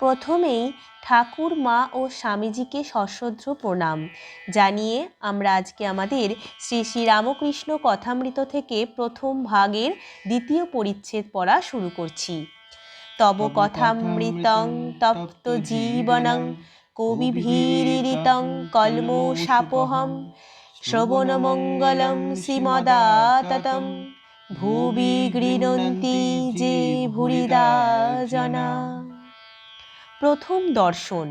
প্রথমেই ঠাকুর মা ও স্বামীজিকে সশ্রদ্ধ প্রণাম জানিয়ে আমরা আজকে আমাদের শ্রী শ্রী রামকৃষ্ণ কথামৃত থেকে প্রথম ভাগের দ্বিতীয় পরিচ্ছেদ পড়া শুরু করছি। তব কথামৃতং তপ্ত জীবনং কবিভীরিতং কলমোষাপোহম শ্রবণমঙ্গলম শ্রীমদাততম ভুবি গৃণন্তি যে ভুরিদা জনা প্রথম দর্শন,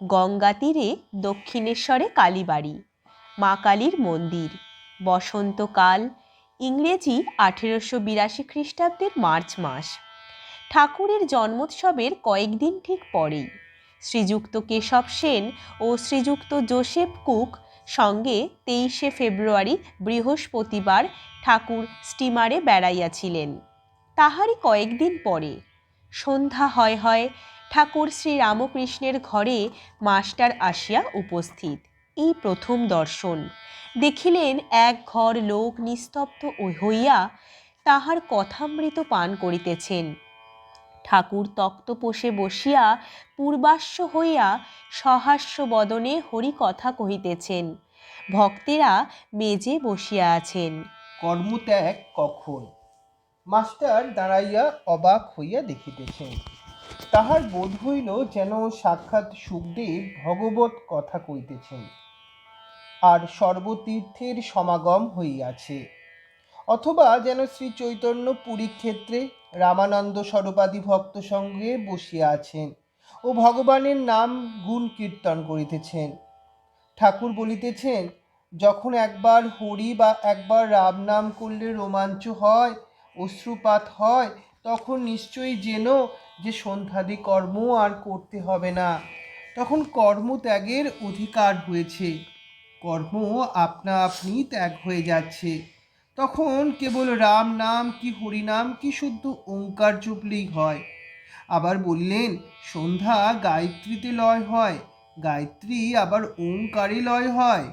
গঙ্গা তীরে দক্ষিণেশ্বরে কালীবাড়ি, মা কালীর মন্দির, বসন্তকাল, ইংরেজি আঠেরোশো বিরাশি খ্রিস্টাব্দের মার্চ মাস। ঠাকুরের জন্মোৎসবের কয়েকদিন ঠিক পরেই শ্রীযুক্ত কেশব সেন ও শ্রীযুক্ত জোসেফ কুক সঙ্গে তেইশে ফেব্রুয়ারি বৃহস্পতিবার ঠাকুর স্টিমারে বেড়াইয়াছিলেন। তাহারই কয়েকদিন পরে সন্ধ্যা হয় হয় ঠাকুর শ্রী রামকৃষ্ণের ঘরে মাস্টার আসিয়া উপস্থিত। এই প্রথম দর্শন। দেখিলেন এক ঘর লোক নিস্তব্ধ হইয়া তাহার কথামৃত পান করিতেছেন। ঠাকুর তক্তপোষে বসিয়া পূর্বাস্য হইয়া সহাস্য বদনে হরি কথা কহিতেছেন, ভক্তেরা মেজে বসিয়া আছেন। কর্মত্যাগ কখন? মাস্টার দাঁড়াইয়া অবাক হইয়া দেখিতেছেন। তাহার বোধ হইল যেন সাক্ষাৎ সুখদেব ভগবত কথা কইতেছেন। আর সর্বতীর্থের সমাগম হইয়াছে। অথবা যেন শ্রী চৈতন্য পুরী ক্ষেত্রে রামানন্দ স্বরূপাদি ভক্ত সঙ্গে বসিয়া আছেন ও ভগবানের নাম গুণ কীর্তন করিতেছেন। ঠাকুর বলিতেছেন, যখন একবার হরি বা একবার রাম নাম করলে রোমাঞ্চ হয়, অশ্রুপাত হয়, তখন নিশ্চয়ই যেন যে সন্ধ্যাদি কর্ম আর করতে হবে না, তখন কর্মত্যাগের অধিকার হয়েছে। কর্ম আপনা আপনি ত্যাগ হয়ে যাচ্ছে। তখন কেবল রাম নাম কি হরি নাম কি শুদ্ধ ওঙ্কার জপলেই হয়। আবার বললেন, সন্ধ্যা গায়ত্রীতে লয় হয়, গায়ত্রী আবার ওঙ্কারে লয় হয়।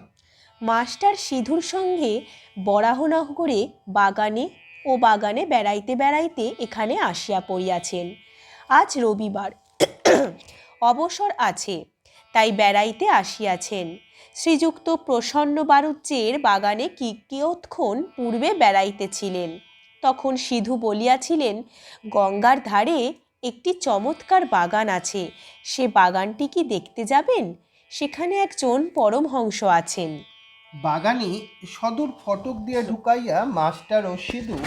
মাস্টার সিধুর সঙ্গে বরাহনগরে বাগানে ও বাগানে বেড়াইতে বেড়াইতে এখানে আসিয়া পড়িয়াছেন। আজ রবিবার। অবসর আছে, তাই বেড়াইতে আসিয়াছেন। শ্রীযুক্ত প্রসন্ন বারুজ্যের বাগানে কি কিয়ৎক্ষণ পূর্বে বেড়াইতেছিলেন। তখন সিধু বলিয়াছিলেন, গঙ্গার ধারে একটি চমৎকার বাগান আছে, সে বাগানটি কি দেখতে যাবেন? সেখানে একজন পরমহংস আছেন। বাগানে সদর ফটক দিয়ে ঢুকাইয়া মাস্টার ও সিধু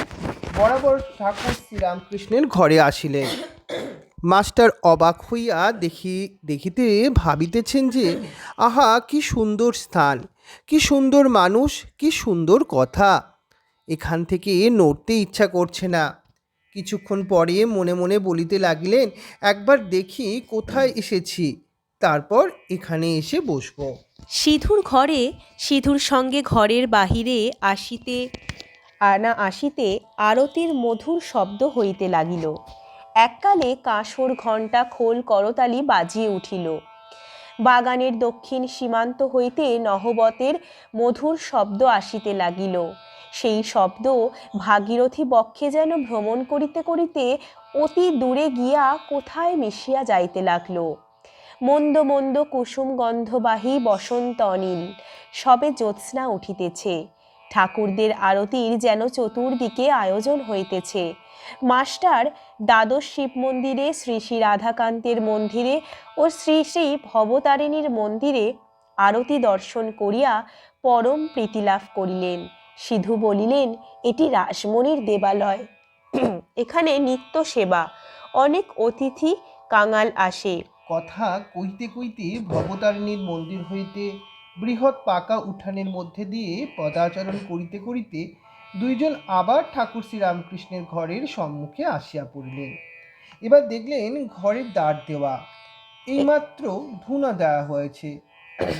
বরাবর ঠাকুর শ্রীরামকৃষ্ণের ঘরে আসিলেন। মাস্টার অবাক হইয়া দেখি, দেখিতে ভাবিতেছেন যে, আহা, কি সুন্দর স্থান, কি সুন্দর মানুষ, কি সুন্দর কথা। এখান থেকে নড়তে ইচ্ছা করছে না। কিছুক্ষণ পরে মনে মনে বলিতে লাগিলেন, একবার দেখি কোথায় এসেছি, তারপর এখানে এসে বসবো। সিধুর ঘরে, সিধুর সঙ্গে ঘরের বাহিরে আসিতে আনা আসিতে আরতির মধুর শব্দ হইতে লাগিল। এককালে কাঁসর ঘণ্টা খোল করতালি বাজিয়ে উঠিল। বাগানের দক্ষিণ সীমান্ত হইতে নহবতের মধুর শব্দ আসিতে লাগিল। সেই শব্দ ভাগীরথী বক্ষে যেন ভ্রমণ করিতে করিতে অতি দূরে গিয়া কোথায় মিশিয়া যাইতে লাগল। মন্দ মন্দ কুসুম গন্ধবাহী বসন্ত অনিল, সবে জ্যোৎস্না উঠিতেছে। ঠাকুরদের আরতির যেন চতুর্দিকে আয়োজন হইতেছে। মাস্টার দ্বাদশ শিব মন্দিরে শ্রী শ্রী রাধাকান্তের মন্দিরে ও শ্রী শ্রী ভবতারিণীর মন্দিরে আরতি দর্শন করিয়া পরম প্রীতিলাভ করিলেন। সিধু বলিলেন, এটি রাসমণির দেবালয়। এখানে নিত্য সেবা। অনেক অতিথি কাঙাল আসে। কথা কইতে কইতে ভবতারিণীর মন্দির হইতে বৃহৎ পাকা উঠানের মধ্যে দিয়ে পদাচরণ করিতে করিতে দুইজন আবার ঠাকুর শ্রীরামকৃষ্ণের ঘরের সম্মুখে আসিয়া পড়িলেন। এবার দেখলেন ঘরের দ্বার দেওয়া। এইমাত্র ধুনা দেওয়া হয়েছে।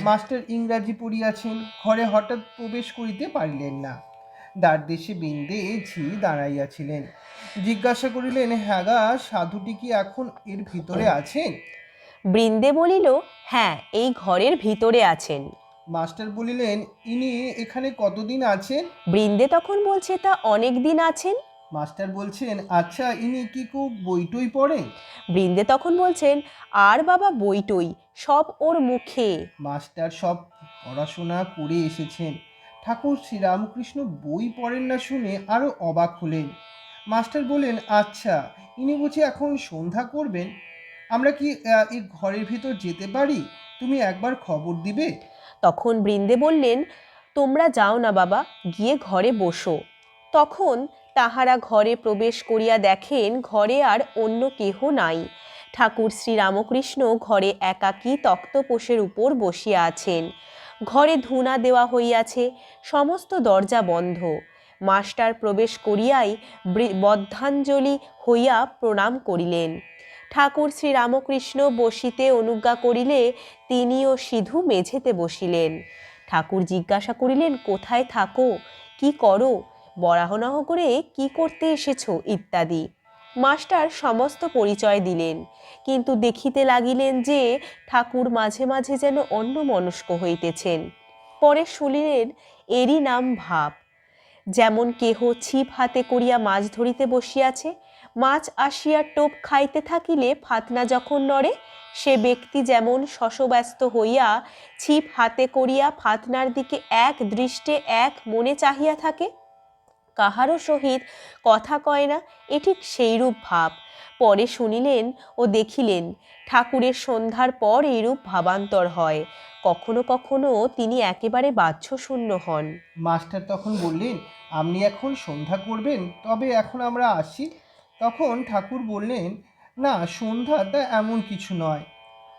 মাস্টার ইংরাজি পড়িয়াছেন, ঘরে হঠাৎ প্রবেশ করিতে পারিলেন না। দ্বার দেশে বিন্দে ঝি দাঁড়াইয়াছিলেন। জিজ্ঞাসা করিলেন হ্যাঁ গা, সাধুটি কি এখন এর ভিতরে আছেন? বৃন্দে বলিল হ্যাঁ এই ঘরের ভিতরে আছেন। মাস্টার বলিলেন ইনি এখানে কতদিন আছেন? বৃন্দে তখন বলছে তা অনেক দিন আছেন? মাস্টার বলছেন আচ্ছা ইনি কি খুব বইটই পড়েন বৃন্দে তখন বলছেন আর বাবা বইটই সব ওর মুখে। মাস্টার সব পড়াশোনা করে এসেছেন। ঠাকুর শ্রীরামকৃষ্ণ বই পড়েন না শুনে আরও অবাক হলেন। মাস্টার বললেন আচ্ছা ইনি বুঝি এখন সন্ধ্যা করবেন? আমরা কি এই ঘরের ভিতর যেতে পারি? তুমি একবার খবর দিবে? তখন বৃন্দে বললেন, তোমরা যাও না বাবা, গিয়ে ঘরে বসো। তখন তাহারা ঘরে প্রবেশ করিয়া দেখেন ঘরে আর অন্য কেহ নাই। ঠাকুর শ্রীরামকৃষ্ণ ঘরে একাকী তক্তপোষের উপর বসিয়া আছেন। ঘরে ধুনা দেওয়া হইয়াছে, সমস্ত দরজা বন্ধ। মাস্টার প্রবেশ করিয়াই বদ্ধাঞ্জলি হইয়া প্রণাম করিলেন। ঠাকুর শ্রীরামকৃষ্ণ বসিতে অনুজ্ঞা করিলে তিনিও সিধু মেঝেতে বসিলেন। ঠাকুর জিজ্ঞাসা করিলেন, কোথায় থাকো? কি করো? বরাহনহ করে কি করতে এসেছ? ইত্যাদি। মাস্টার সমস্ত পরিচয় দিলেন, কিন্তু দেখিতে লাগিলেন যে ঠাকুর মাঝে মাঝে যেন অন্য মনস্ক হইতেছেন। পরে শুনিলেন, এরই নাম ভাব। যেমন কেহ ছিপ হাতে করিয়া মাছ ধরিতে বসিয়াছে মাছ আসিয়া টোপ খাইতে থাকিলে ফাতনা যখন নড়ে, সে ব্যক্তি যেমন শশব্যস্ত হইয়া ছিপ হাতে করিয়া ফাতনার দিকে এক দৃষ্টে এক মনে চাহিয়া থাকে, কাহারও সহিত কথা কয় না, এ ঠিক সেইরূপ ভাব। পরে শুনিলেন ও দেখিলেন, ঠাকুরের সন্ধ্যার পর এইরূপ ভাবান্তর হয়। কখনো কখনো তিনি একেবারে বাহ্যশূন্য হন। মাস্টার তখন বললেন, আপনি এখন সন্ধ্যা করবেন, তবে এখন আমরা আসি। তখন ঠাকুর বললেন, না সন্ধ্যাটা এমন কিছু নয়।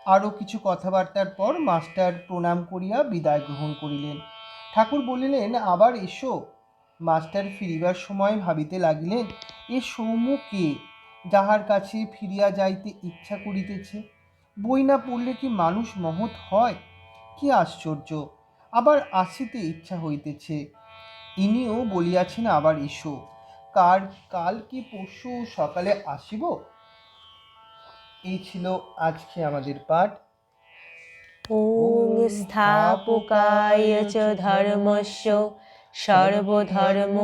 আরও কিছু কথাবার্তার পর মাস্টার প্রণাম করিয়া বিদায় গ্রহণ করিলেন। ঠাকুর বলিলেন, আবার এসো। মাস্টার ফিরিবার সময় ভাবিতে লাগিলেন, এ সৌম্য কে? যাহার কাছে ফিরিয়া যাইতে ইচ্ছা করিতেছে। বই না পড়লে কি মানুষ মহৎ হয়? কি আশ্চর্য! আবার আসিতে ইচ্ছা হইতেছে। ইনিও বলিয়াছেন, আবার এসো। কার, কাল কি পশু সকালে আসিব? এই ছিল আজকে আমাদের পাঠ। ওং স্থাপকায় চ ধর্মস্য, সর্বধর্ম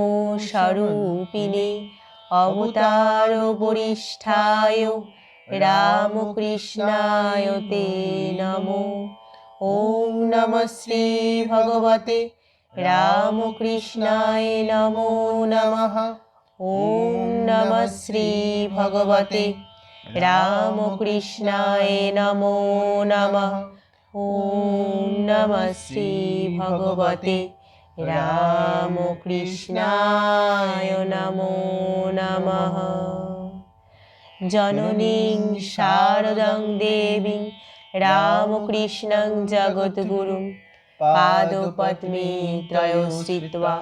স্বরূপিণে অবতার বরিষ্ঠায় রামকৃষ্ণায় তে নমো। ওং নম শ্রী ভগবতে রামকৃষ্ণায় নমো নমঃ। ওম নম শ্রী ভগবতে রামকৃষ্ণায় নমো নম ওম নম শ্রী ভগবতে রামকৃষ্ণায় নমো নম জননীং শারদং দেবী রামকৃষ্ণং জগদ্গুরুং পাদপদ্মী ত্রয়শ্রিত্বা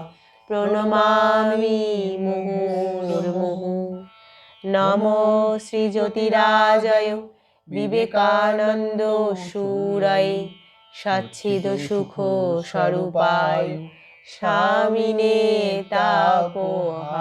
প্রণমামি মুহুর্মুহ নম শ্রী জ্যোতিরাজয় বিবেকানন্দ সুরায় সাচ্ছিদ সুখ স্বরূপায় স্বামিনে তাপহারিণী